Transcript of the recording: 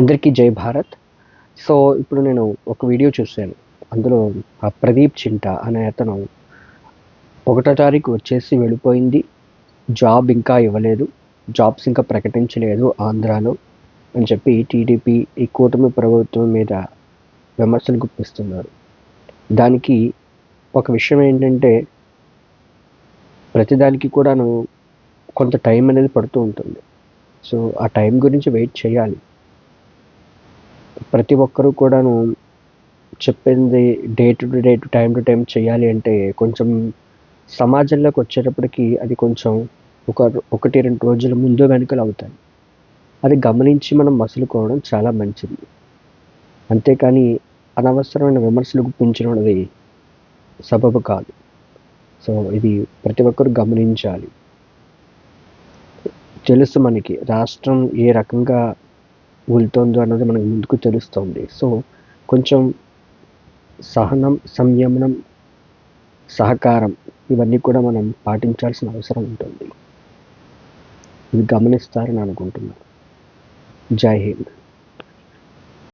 అందరికీ జై భారత్. సో ఇప్పుడు నేను ఒక వీడియో చూశాను. అందులో ఆ ప్రదీప్ చింట అనే అతను ఒకటో తారీఖు వచ్చేసి వెళ్ళిపోయింది. జాబ్ ఇంకా ఇవ్వలేదు. జాబ్స్ ఇంకా ప్రకటించలేదు ఆంధ్రాలో అని చెప్పి టీడీపీ ఈ కూటమి ప్రభుత్వం మీద విమర్శలు గుప్పిస్తున్నారు. దానికి ఒక విషయం ఏంటంటే ప్రతిదానికి కూడాను కొంత టైం అనేది పడుతూ ఉంటుంది. సో ఆ టైం గురించి వెయిట్ చేయాలి. ప్రతి ఒక్కరూ కూడాను చెప్పింది day to day to time to time చేయాలి అంటే కొంచెం సమాజంలోకి వచ్చేటప్పటికి అది కొంచెం ఒక ఒకటి రెండు రోజుల ముందు వెనుకలు అవుతాయి. అది గమనించి మనం మసులుకోవడం చాలా మంచిది. అంతేకాని అనవసరమైన విమర్శలు గుప్పించడం అనేది సబబు కాదు. సో ఇది ప్రతి ఒక్కరు గమనించాలి. తెలుసు మనకి రాష్ట్రం ఏ రకంగా వెళ్తుందో అన్నది మనకు ముందుకు తెలుస్తుంది. సో కొంచెం సహనం సంయమనం సహకారం ఇవన్నీ కూడా మనం పాటించాల్సిన అవసరం ఉంటుంది. ఇది గమనిస్తారని అనుకుంటున్నాను. జై హింద్.